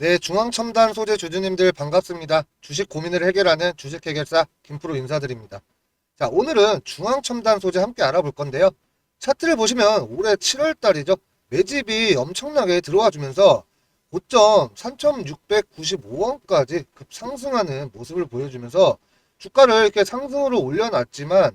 네, 중앙첨단 소재 주주님들 반갑습니다. 주식 고민을 해결하는 주식 해결사 김프로 인사드립니다. 자, 오늘은 중앙첨단 소재 함께 알아볼 건데요. 차트를 보시면 올해 7월 달이죠. 매집이 엄청나게 들어와 주면서 고점 3,695원까지 급상승하는 모습을 보여주면서 주가를 이렇게 상승으로 올려놨지만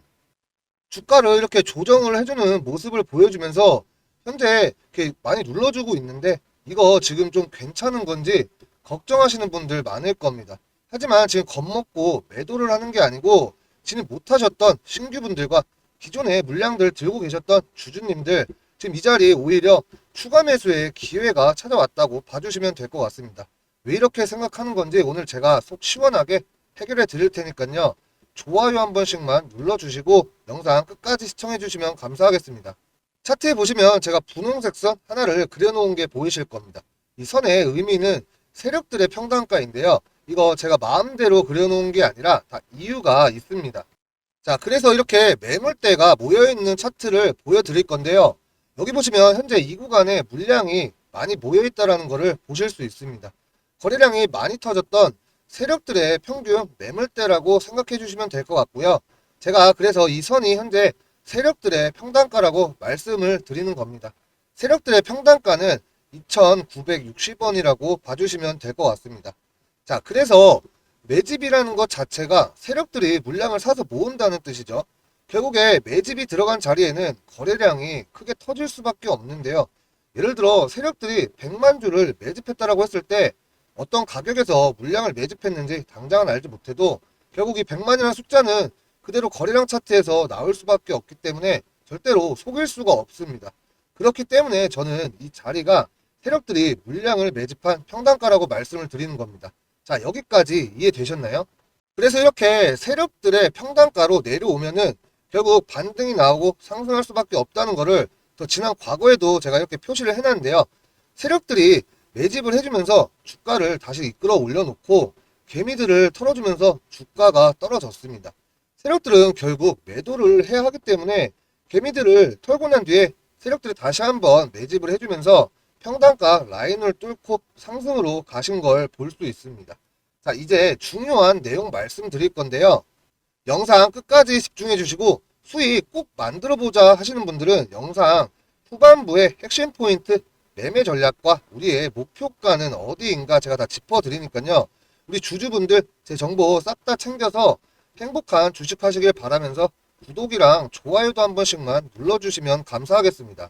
주가를 이렇게 조정을 해주는 모습을 보여주면서 현재 이렇게 많이 눌러주고 있는데 이거 지금 좀 괜찮은 건지 걱정하시는 분들 많을 겁니다. 하지만 지금 겁먹고 매도를 하는 게 아니고 진입 못하셨던 신규분들과 기존에 물량들 들고 계셨던 주주님들 지금 이 자리에 오히려 추가 매수의 기회가 찾아왔다고 봐주시면 될 것 같습니다. 왜 이렇게 생각하는 건지 오늘 제가 속 시원하게 해결해 드릴 테니까요. 좋아요 한 번씩만 눌러주시고 영상 끝까지 시청해 주시면 감사하겠습니다. 차트에 보시면 제가 분홍색 선 하나를 그려놓은 게 보이실 겁니다. 이 선의 의미는 세력들의 평단가인데요. 이거 제가 마음대로 그려놓은 게 아니라 다 이유가 있습니다. 자, 그래서 이렇게 매물대가 모여있는 차트를 보여드릴 건데요. 여기 보시면 현재 이 구간에 물량이 많이 모여있다라는 것을 보실 수 있습니다. 거래량이 많이 터졌던 세력들의 평균 매물대라고 생각해 주시면 될 것 같고요. 제가 그래서 이 선이 현재 세력들의 평단가라고 말씀을 드리는 겁니다. 세력들의 평단가는 2,960원이라고 봐주시면 될 것 같습니다. 자, 그래서 매집이라는 것 자체가 세력들이 물량을 사서 모은다는 뜻이죠. 결국에 매집이 들어간 자리에는 거래량이 크게 터질 수밖에 없는데요. 예를 들어 세력들이 100만 주를 매집했다라고 했을 때 어떤 가격에서 물량을 매집했는지 당장은 알지 못해도 결국 이 100만이라는 숫자는 그대로 거래량 차트에서 나올 수밖에 없기 때문에 절대로 속일 수가 없습니다. 그렇기 때문에 저는 이 자리가 세력들이 물량을 매집한 평단가라고 말씀을 드리는 겁니다. 자, 여기까지 이해되셨나요? 그래서 이렇게 세력들의 평단가로 내려오면은 결국 반등이 나오고 상승할 수밖에 없다는 거를 더 지난 과거에도 제가 이렇게 표시를 해놨는데요. 세력들이 매집을 해주면서 주가를 다시 이끌어 올려놓고 개미들을 털어주면서 주가가 떨어졌습니다. 세력들은 결국 매도를 해야 하기 때문에 개미들을 털고 난 뒤에 세력들이 다시 한번 매집을 해주면서 평단가 라인을 뚫고 상승으로 가신 걸 볼 수 있습니다. 자, 이제 중요한 내용 말씀드릴 건데요. 영상 끝까지 집중해 주시고 수익 꼭 만들어 보자 하시는 분들은 영상 후반부에 핵심 포인트 매매 전략과 우리의 목표가는 어디인가 제가 다 짚어 드리니까요. 우리 주주분들 제 정보 싹 다 챙겨서 행복한 주식 하시길 바라면서 구독이랑 좋아요도 한 번씩만 눌러주시면 감사하겠습니다.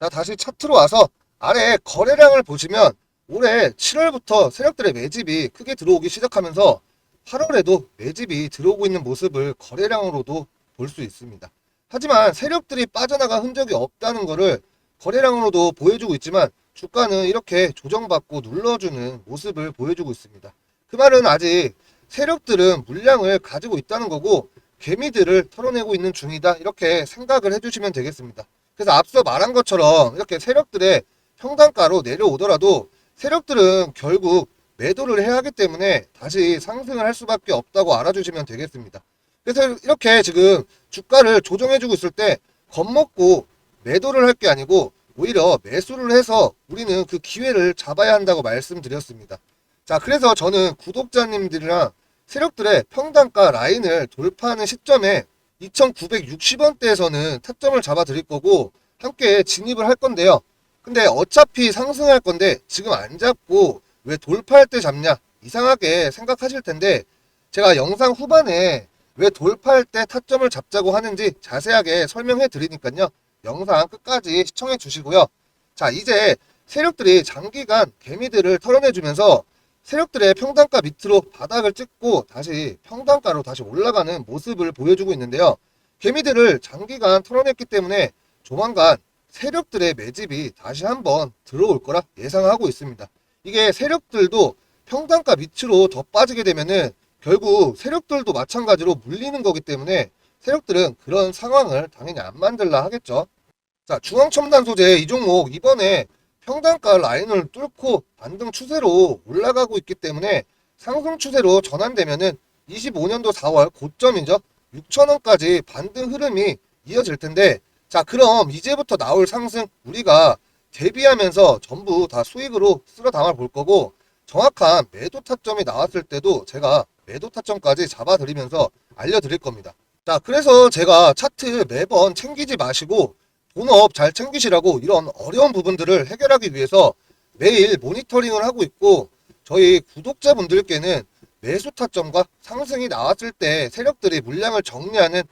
자, 다시 차트로 와서 아래 거래량을 보시면 올해 7월부터 세력들의 매집이 크게 들어오기 시작하면서 8월에도 매집이 들어오고 있는 모습을 거래량으로도 볼 수 있습니다. 하지만 세력들이 빠져나간 흔적이 없다는 것을 거래량으로도 보여주고 있지만 주가는 이렇게 조정받고 눌러주는 모습을 보여주고 있습니다. 그 말은 아직 세력들은 물량을 가지고 있다는 거고 개미들을 털어내고 있는 중이다 이렇게 생각을 해주시면 되겠습니다. 그래서 앞서 말한 것처럼 이렇게 세력들의 평단가로 내려오더라도 세력들은 결국 매도를 해야 하기 때문에 다시 상승을 할 수밖에 없다고 알아주시면 되겠습니다. 그래서 이렇게 지금 주가를 조정해주고 있을 때 겁먹고 매도를 할 게 아니고 오히려 매수를 해서 우리는 그 기회를 잡아야 한다고 말씀드렸습니다. 자, 그래서 저는 구독자님들이랑 세력들의 평단가 라인을 돌파하는 시점에 2,960원대에서는 타점을 잡아 드릴 거고 함께 진입을 할 건데요. 근데 어차피 상승할 건데 지금 안 잡고 왜 돌파할 때 잡냐 이상하게 생각하실 텐데 제가 영상 후반에 왜 돌파할 때 타점을 잡자고 하는지 자세하게 설명해 드리니까요. 영상 끝까지 시청해 주시고요. 자, 이제 세력들이 장기간 개미들을 털어내주면서 세력들의 평단가 밑으로 바닥을 찍고 다시 평단가로 다시 올라가는 모습을 보여주고 있는데요. 개미들을 장기간 털어냈기 때문에 조만간 세력들의 매집이 다시 한번 들어올 거라 예상하고 있습니다. 이게 세력들도 평단가 밑으로 더 빠지게 되면은 결국 세력들도 마찬가지로 물리는 거기 때문에 세력들은 그런 상황을 당연히 안 만들라 하겠죠. 자, 중앙첨단 소재 이 종목 이번에 평단가 라인을 뚫고 반등 추세로 올라가고 있기 때문에 상승 추세로 전환되면은 25년도 4월 고점이죠. 6천원까지 반등 흐름이 이어질 텐데 자 그럼 이제부터 나올 상승 우리가 대비하면서 전부 다 수익으로 쓸어 담아 볼 거고 정확한 매도 타점이 나왔을 때도 제가 매도 타점까지 잡아드리면서 알려드릴 겁니다. 자, 그래서 제가 차트 매번 챙기지 마시고 본업 잘 챙기시라고 이런 어려운 부분들을 해결하기 위해서 매일 모니터링을 하고 있고 저희 구독자분들께는 매수 타점과 상승이 나왔을 때 세력들이 물량을 정리하는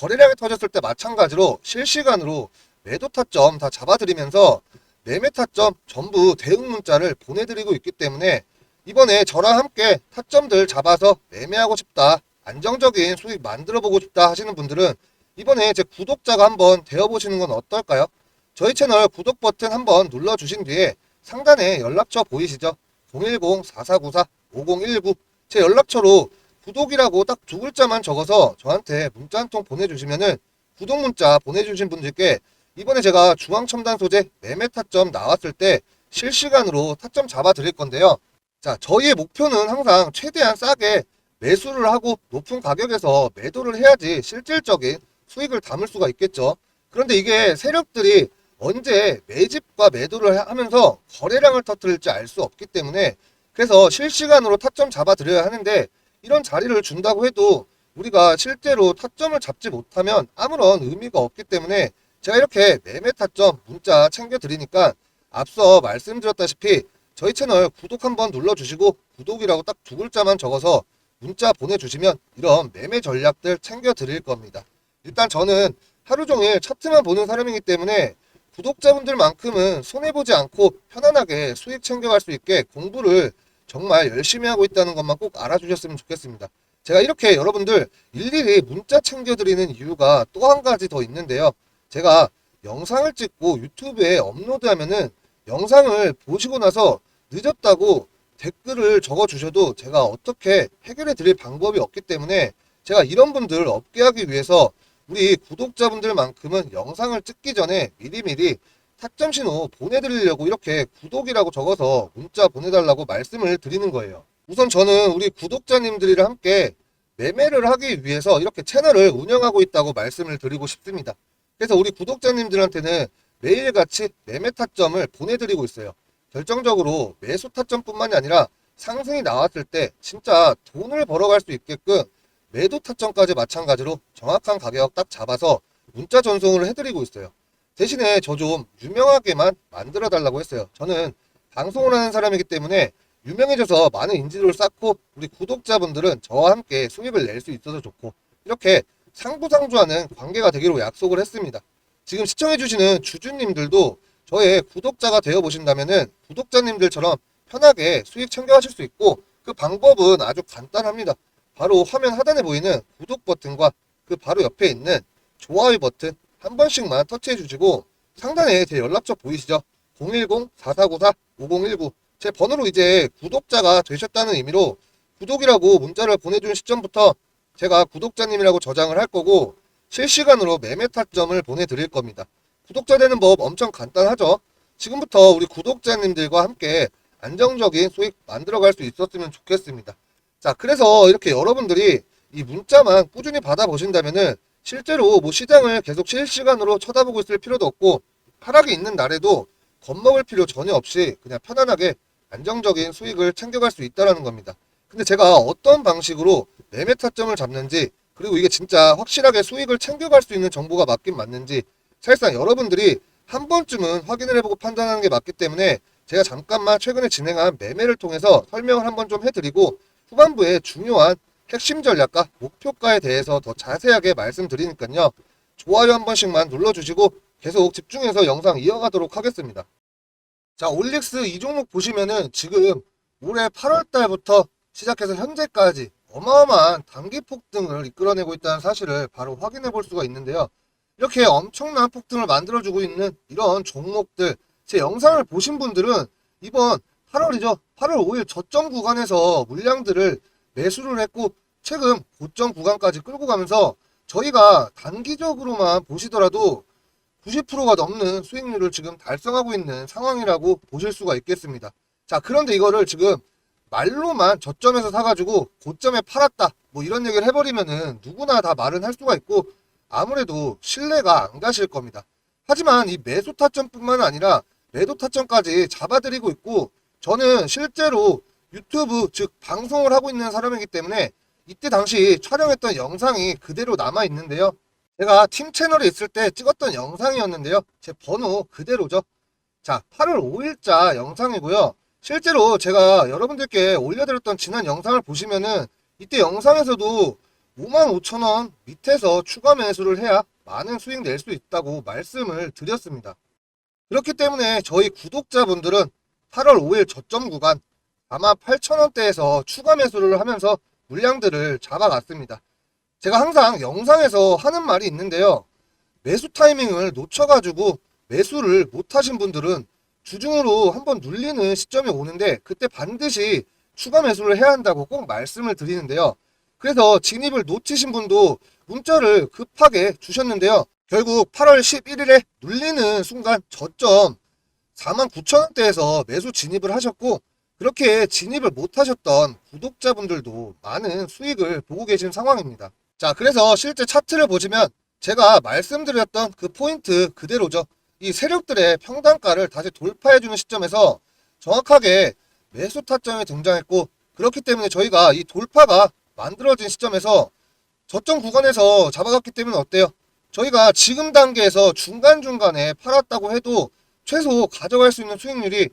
거래량이 터졌을 때 마찬가지로 실시간으로 매도 타점 다 잡아드리면서 매매 타점 전부 대응 문자를 보내드리고 있기 때문에 이번에 저랑 함께 타점들 잡아서 매매하고 싶다 안정적인 수익 만들어 보고 싶다 하시는 분들은 이번에 제 구독자가 한번 되어보시는 건 어떨까요? 저희 채널 구독 버튼 한번 눌러주신 뒤에 상단에 연락처 보이시죠? 010-4494-5019 제 연락처로 구독이라고 딱 두 글자만 적어서 저한테 문자 한 통 보내주시면은 구독 문자 보내주신 분들께 이번에 제가 중앙첨단 소재 매매 타점 나왔을 때 실시간으로 타점 잡아 드릴 건데요. 자, 저희의 목표는 항상 최대한 싸게 매수를 하고 높은 가격에서 매도를 해야지 실질적인 수익을 담을 수가 있겠죠. 그런데 이게 세력들이 언제 매집과 매도를 하면서 거래량을 터뜨릴지 알 수 없기 때문에 그래서 실시간으로 타점 잡아 드려야 하는데 이런 자리를 준다고 해도 우리가 실제로 타점을 잡지 못하면 아무런 의미가 없기 때문에 제가 이렇게 매매 타점 문자 챙겨 드리니까 앞서 말씀드렸다시피 저희 채널 구독 한번 눌러주시고 구독이라고 딱 두 글자만 적어서 문자 보내주시면 이런 매매 전략들 챙겨 드릴 겁니다. 일단 저는 하루 종일 차트만 보는 사람이기 때문에 구독자분들만큼은 손해보지 않고 편안하게 수익 챙겨갈 수 있게 공부를 정말 열심히 하고 있다는 것만 꼭 알아주셨으면 좋겠습니다. 제가 이렇게 여러분들 일일이 문자 챙겨드리는 이유가 또 한 가지 더 있는데요. 제가 영상을 찍고 유튜브에 업로드하면은 영상을 보시고 나서 늦었다고 댓글을 적어주셔도 제가 어떻게 해결해 드릴 방법이 없기 때문에 제가 이런 분들 없게 하기 위해서 우리 구독자분들만큼은 영상을 찍기 전에 미리미리 타점 신호 보내드리려고 이렇게 구독이라고 적어서 문자 보내달라고 말씀을 드리는 거예요. 우선 저는 우리 구독자님들이랑 함께 매매를 하기 위해서 이렇게 채널을 운영하고 있다고 말씀을 드리고 싶습니다. 그래서 우리 구독자님들한테는 매일같이 매매 타점을 보내드리고 있어요. 결정적으로 매수 타점뿐만이 아니라 상승이 나왔을 때 진짜 돈을 벌어갈 수 있게끔 매도 타점까지 마찬가지로 정확한 가격 딱 잡아서 문자 전송을 해드리고 있어요. 대신에 저 좀 유명하게만 만들어 달라고 했어요. 저는 방송을 하는 사람이기 때문에 유명해져서 많은 인지도를 쌓고 우리 구독자분들은 저와 함께 수익을 낼 수 있어서 좋고 이렇게 상부상조하는 관계가 되기로 약속을 했습니다. 지금 시청해주시는 주주님들도 저의 구독자가 되어 보신다면은 구독자님들처럼 편하게 수익 챙겨가실 수 있고 그 방법은 아주 간단합니다. 바로 화면 하단에 보이는 구독 버튼과 그 바로 옆에 있는 좋아요 버튼 한 번씩만 터치해 주시고 상단에 제 연락처 보이시죠? 010-4494-5019 제 번호로 이제 구독자가 되셨다는 의미로 구독이라고 문자를 보내준 시점부터 제가 구독자님이라고 저장을 할 거고 실시간으로 매매 타점을 보내드릴 겁니다. 구독자 되는 법 엄청 간단하죠? 지금부터 우리 구독자님들과 함께 안정적인 수익 만들어갈 수 있었으면 좋겠습니다. 자, 그래서 이렇게 여러분들이 이 문자만 꾸준히 받아보신다면은 실제로 뭐 시장을 계속 실시간으로 쳐다보고 있을 필요도 없고 하락이 있는 날에도 겁먹을 필요 전혀 없이 그냥 편안하게 안정적인 수익을 챙겨갈 수 있다라는 겁니다. 근데 제가 어떤 방식으로 매매 타점을 잡는지 그리고 이게 진짜 확실하게 수익을 챙겨갈 수 있는 정보가 맞긴 맞는지 사실상 여러분들이 한 번쯤은 확인을 해보고 판단하는 게 맞기 때문에 제가 잠깐만 최근에 진행한 매매를 통해서 설명을 한번 좀 해드리고 후반부에 중요한 핵심 전략과 목표가에 대해서 더 자세하게 말씀드리니까요. 좋아요 한 번씩만 눌러주시고 계속 집중해서 영상 이어가도록 하겠습니다. 자, 올릭스 이 종목 보시면은 지금 올해 8월 달부터 시작해서 현재까지 어마어마한 단기 폭등을 이끌어내고 있다는 사실을 바로 확인해 볼 수가 있는데요. 이렇게 엄청난 폭등을 만들어주고 있는 이런 종목들, 제 영상을 보신 분들은 이번 8월이죠. 8월 5일 저점 구간에서 물량들을 매수를 했고 최근 고점 구간까지 끌고 가면서 저희가 단기적으로만 보시더라도 90%가 넘는 수익률을 지금 달성하고 있는 상황이라고 보실 수가 있겠습니다. 자, 그런데 이거를 지금 말로만 저점에서 사가지고 고점에 팔았다. 뭐 이런 얘기를 해버리면은 누구나 다 말은 할 수가 있고 아무래도 신뢰가 안 가실 겁니다. 하지만 이 매수 타점뿐만 아니라 매도 타점까지 잡아드리고 있고 저는 실제로 유튜브 즉 방송을 하고 있는 사람이기 때문에 이때 당시 촬영했던 영상이 그대로 남아 있는데요. 제가 팀 채널에 있을 때 찍었던 영상이었는데요. 제 번호 그대로죠. 자, 8월 5일자 영상이고요. 실제로 제가 여러분들께 올려드렸던 지난 영상을 보시면은 이때 영상에서도 55,000원 밑에서 추가 매수를 해야 많은 수익 낼 수 있다고 말씀을 드렸습니다. 그렇기 때문에 저희 구독자분들은 8월 5일 저점 구간 48,000원대에서 추가 매수를 하면서 물량들을 잡아갔습니다. 제가 항상 영상에서 하는 말이 있는데요. 매수 타이밍을 놓쳐가지고 매수를 못하신 분들은 주중으로 한번 눌리는 시점이 오는데 그때 반드시 추가 매수를 해야 한다고 꼭 말씀을 드리는데요. 그래서 진입을 놓치신 분도 문자를 급하게 주셨는데요. 결국 8월 11일에 눌리는 순간 저점 49,000원대에서 매수 진입을 하셨고 그렇게 진입을 못하셨던 구독자분들도 많은 수익을 보고 계신 상황입니다. 자, 그래서 실제 차트를 보시면 제가 말씀드렸던 그 포인트 그대로죠. 이 세력들의 평단가를 다시 돌파해주는 시점에서 정확하게 매수 타점이 등장했고 그렇기 때문에 저희가 이 돌파가 만들어진 시점에서 저점 구간에서 잡아갔기 때문에 어때요? 저희가 지금 단계에서 중간중간에 팔았다고 해도 최소 가져갈 수 있는 수익률이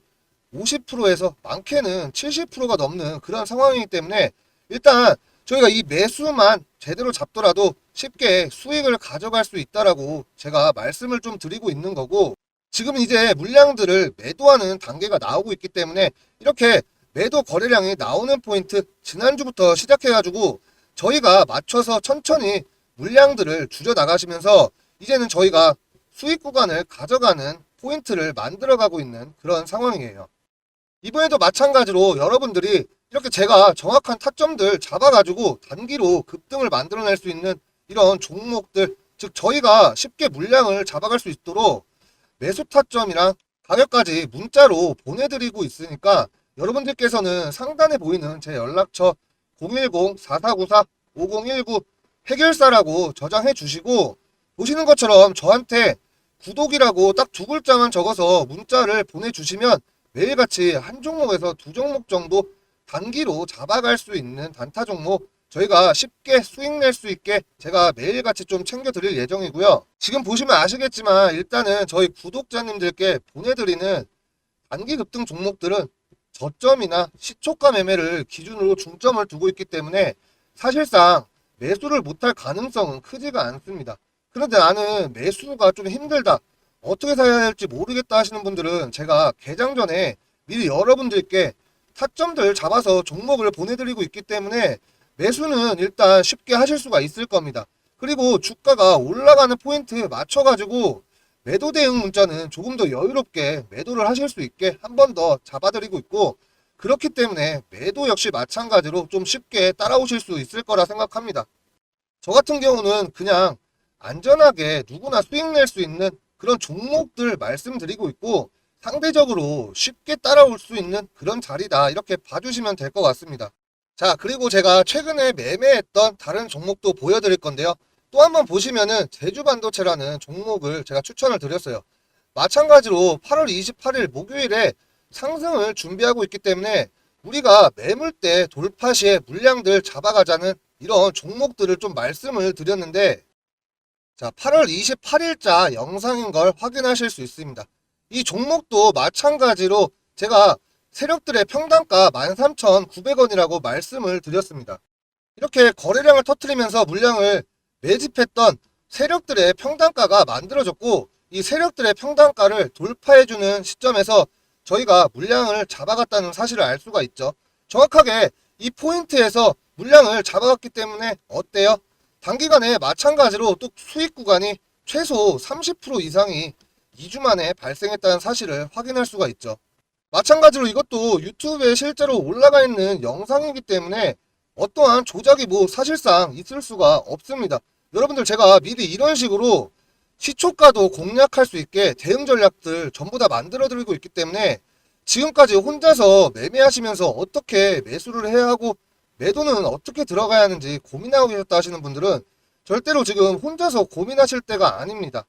50%에서 많게는 70%가 넘는 그런 상황이기 때문에 일단 저희가 이 매수만 제대로 잡더라도 쉽게 수익을 가져갈 수 있다라고 제가 말씀을 좀 드리고 있는 거고 지금 이제 물량들을 매도하는 단계가 나오고 있기 때문에 이렇게 매도 거래량이 나오는 포인트 지난주부터 시작해가지고 저희가 맞춰서 천천히 물량들을 줄여 나가시면서 이제는 저희가 수익 구간을 가져가는 포인트를 만들어가고 있는 그런 상황이에요. 이번에도 마찬가지로 여러분들이 이렇게 제가 정확한 타점들 잡아가지고 단기로 급등을 만들어낼 수 있는 이런 종목들, 즉 저희가 쉽게 물량을 잡아갈 수 있도록 매수 타점이랑 가격까지 문자로 보내드리고 있으니까 여러분들께서는 상단에 보이는 제 연락처 010-4494-5019 해결사라고 저장해 주시고 보시는 것처럼 저한테 구독이라고 딱 두 글자만 적어서 문자를 보내주시면 매일같이 한 종목에서 두 종목 정도 단기로 잡아갈 수 있는 단타 종목 저희가 쉽게 수익 낼 수 있게 제가 매일같이 좀 챙겨 드릴 예정이고요. 지금 보시면 아시겠지만 일단은 저희 구독자님들께 보내드리는 단기 급등 종목들은 저점이나 시초가 매매를 기준으로 중점을 두고 있기 때문에 사실상 매수를 못할 가능성은 크지가 않습니다. 그런데 나는 매수가 좀 힘들다. 어떻게 사야 할지 모르겠다 하시는 분들은 제가 개장 전에 미리 여러분들께 타점들 잡아서 종목을 보내드리고 있기 때문에 매수는 일단 쉽게 하실 수가 있을 겁니다. 그리고 주가가 올라가는 포인트 맞춰가지고 매도 대응 문자는 조금 더 여유롭게 매도를 하실 수 있게 한 번 더 잡아드리고 있고 그렇기 때문에 매도 역시 마찬가지로 좀 쉽게 따라오실 수 있을 거라 생각합니다. 저 같은 경우는 그냥 안전하게 누구나 수익 낼 수 있는 그런 종목들 말씀드리고 있고 상대적으로 쉽게 따라올 수 있는 그런 자리다 이렇게 봐주시면 될 것 같습니다. 자 그리고 제가 최근에 매매했던 다른 종목도 보여드릴 건데요. 또 한번 보시면은 제주반도체라는 종목을 제가 추천을 드렸어요. 마찬가지로 8월 28일 목요일에 상승을 준비하고 있기 때문에 우리가 매물대 돌파 시에 물량들 잡아가자는 이런 종목들을 좀 말씀을 드렸는데 자 8월 28일자 영상인 걸 확인하실 수 있습니다. 이 종목도 마찬가지로 제가 세력들의 평단가 13,900원이라고 말씀을 드렸습니다. 이렇게 거래량을 터트리면서 물량을 매집했던 세력들의 평단가가 만들어졌고 이 세력들의 평단가를 돌파해주는 시점에서 저희가 물량을 잡아갔다는 사실을 알 수가 있죠. 정확하게 이 포인트에서 물량을 잡아갔기 때문에 어때요? 단기간에 마찬가지로 또 수익 구간이 최소 30% 이상이 2주 만에 발생했다는 사실을 확인할 수가 있죠. 마찬가지로 이것도 유튜브에 실제로 올라가 있는 영상이기 때문에 어떠한 조작이 뭐 사실상 있을 수가 없습니다. 여러분들 제가 미리 이런 식으로 시초가도 공략할 수 있게 대응 전략들 전부 다 만들어 드리고 있기 때문에 지금까지 혼자서 매매하시면서 어떻게 매수를 해야 하고 매도는 어떻게 들어가야 하는지 고민하고 계셨다 하시는 분들은 절대로 지금 혼자서 고민하실 때가 아닙니다.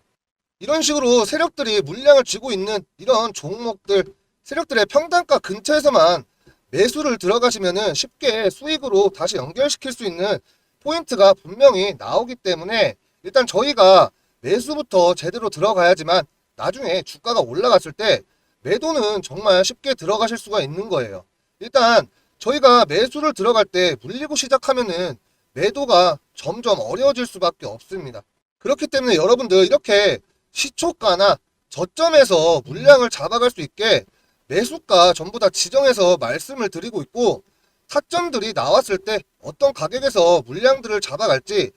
이런 식으로 세력들이 물량을 쥐고 있는 이런 종목들, 세력들의 평단가 근처에서만 매수를 들어가시면은 쉽게 수익으로 다시 연결시킬 수 있는 포인트가 분명히 나오기 때문에 일단 저희가 매수부터 제대로 들어가야지만 나중에 주가가 올라갔을 때 매도는 정말 쉽게 들어가실 수가 있는 거예요. 일단 저희가 매수를 들어갈 때 물리고 시작하면은 매도가 점점 어려워질 수밖에 없습니다. 그렇기 때문에 여러분들 이렇게 시초가나 저점에서 물량을 잡아갈 수 있게 매수가 전부 다 지정해서 말씀을 드리고 있고 타점들이 나왔을 때 어떤 가격에서 물량들을 잡아갈지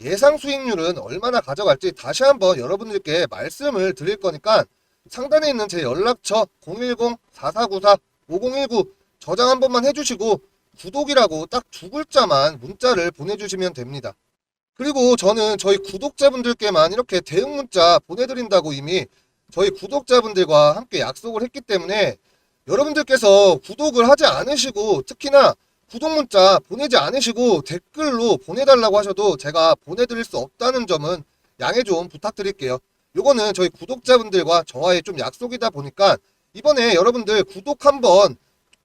예상 수익률은 얼마나 가져갈지 다시 한번 여러분들께 말씀을 드릴 거니까 상단에 있는 제 연락처 010-4494-5019 저장 한 번만 해주시고 구독이라고 딱 두 글자만 문자를 보내주시면 됩니다. 그리고 저는 저희 구독자분들께만 이렇게 대응 문자 보내드린다고 이미 저희 구독자분들과 함께 약속을 했기 때문에 여러분들께서 구독을 하지 않으시고 특히나 구독 문자 보내지 않으시고 댓글로 보내달라고 하셔도 제가 보내드릴 수 없다는 점은 양해 좀 부탁드릴게요. 요거는 저희 구독자분들과 저와의 좀 약속이다 보니까 이번에 여러분들 구독 한번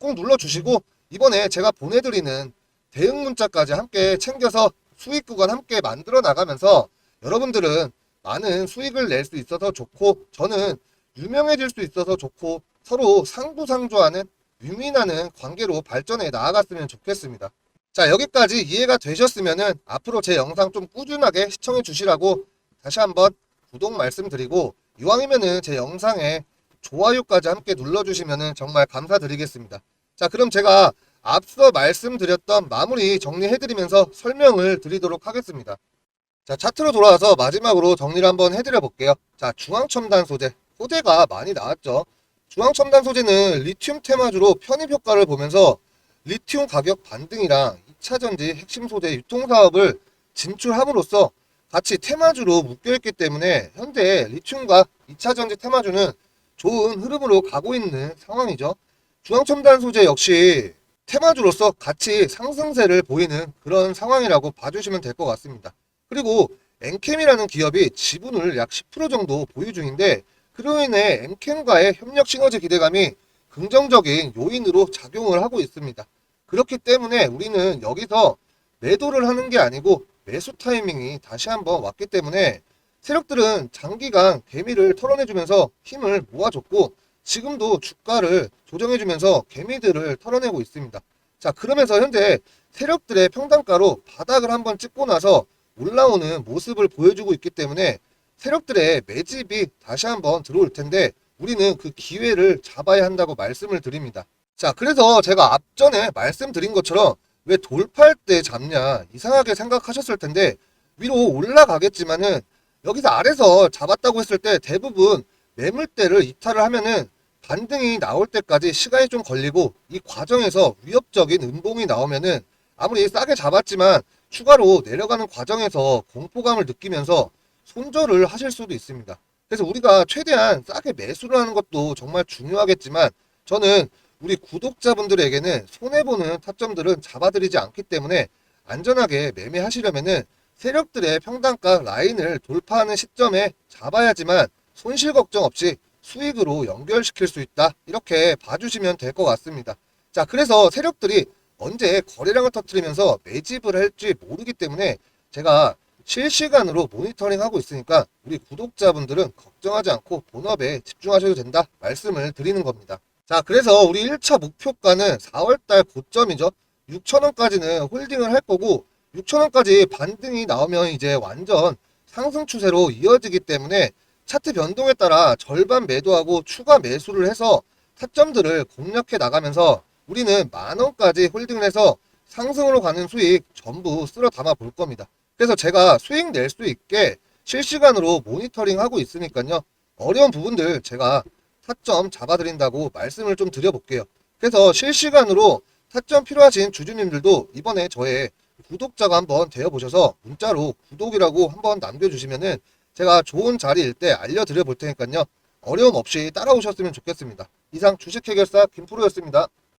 꼭 눌러주시고 이번에 제가 보내드리는 대응 문자까지 함께 챙겨서 수익 구간 함께 만들어 나가면서 여러분들은 많은 수익을 낼 수 있어서 좋고 저는 유명해질 수 있어서 좋고 서로 상부상조하는 유민하는 관계로 발전해 나아갔으면 좋겠습니다. 자 여기까지 이해가 되셨으면은 앞으로 제 영상 좀 꾸준하게 시청해 주시라고 다시 한번 구독 말씀드리고 이왕이면은 제 영상에 좋아요까지 함께 눌러주시면은 정말 감사드리겠습니다. 자 그럼 제가 앞서 말씀드렸던 마무리 정리해드리면서 설명을 드리도록 하겠습니다. 자 차트로 돌아와서 마지막으로 정리를 한번 해드려 볼게요. 자 중앙첨단 소재 소재가 많이 나왔죠. 중앙첨단 소재는 리튬 테마주로 편입 효과를 보면서 리튬 가격 반등이랑 2차전지 핵심 소재 유통 사업을 진출함으로써 같이 테마주로 묶여있기 때문에 현재 리튬과 2차전지 테마주는 좋은 흐름으로 가고 있는 상황이죠. 중앙첨단 소재 역시 테마주로서 같이 상승세를 보이는 그런 상황이라고 봐주시면 될 것 같습니다. 그리고 엔캠이라는 기업이 지분을 약 10% 정도 보유 중인데 그로 인해 엔캠과의 협력 시너지 기대감이 긍정적인 요인으로 작용을 하고 있습니다. 그렇기 때문에 우리는 여기서 매도를 하는 게 아니고 매수 타이밍이 다시 한번 왔기 때문에 세력들은 장기간 개미를 털어내주면서 힘을 모아줬고 지금도 주가를 조정해주면서 개미들을 털어내고 있습니다. 자 그러면서 현재 세력들의 평단가로 바닥을 한번 찍고 나서 올라오는 모습을 보여주고 있기 때문에 세력들의 매집이 다시 한번 들어올 텐데 우리는 그 기회를 잡아야 한다고 말씀을 드립니다. 자 그래서 제가 앞전에 말씀드린 것처럼 왜 돌파할 때 잡냐 이상하게 생각하셨을 텐데 위로 올라가겠지만은 여기서 아래서 잡았다고 했을 때 대부분 매물대를 이탈을 하면은 반등이 나올 때까지 시간이 좀 걸리고 이 과정에서 위협적인 음봉이 나오면은 아무리 싸게 잡았지만 추가로 내려가는 과정에서 공포감을 느끼면서 손절을 하실 수도 있습니다. 그래서 우리가 최대한 싸게 매수를 하는 것도 정말 중요하겠지만 저는 우리 구독자분들에게는 손해보는 타점들은 잡아드리지 않기 때문에 안전하게 매매하시려면은 세력들의 평단가 라인을 돌파하는 시점에 잡아야지만 손실 걱정 없이 수익으로 연결시킬 수 있다. 이렇게 봐주시면 될 것 같습니다. 자, 그래서 세력들이 언제 거래량을 터뜨리면서 매집을 할지 모르기 때문에 제가 실시간으로 모니터링 하고 있으니까 우리 구독자분들은 걱정하지 않고 본업에 집중하셔도 된다 말씀을 드리는 겁니다. 자, 그래서 우리 1차 목표가는 4월달 고점이죠. 6천원까지는 홀딩을 할 거고 6천원까지 반등이 나오면 이제 완전 상승 추세로 이어지기 때문에 차트 변동에 따라 절반 매도하고 추가 매수를 해서 타점들을 공략해 나가면서 우리는 만원까지 홀딩을 해서 상승으로 가는 수익 전부 쓸어 담아 볼 겁니다. 그래서 제가 수익 낼 수 있게 실시간으로 모니터링 하고 있으니까요. 어려운 부분들 제가 타점 잡아드린다고 말씀을 좀 드려볼게요. 그래서 실시간으로 타점 필요하신 주주님들도 이번에 저의 구독자가 한번 되어보셔서 문자로 구독이라고 한번 남겨주시면은 제가 좋은 자리일 때 알려드려 볼 테니까요. 어려움 없이 따라오셨으면 좋겠습니다. 이상 주식 해결사 김프로였습니다.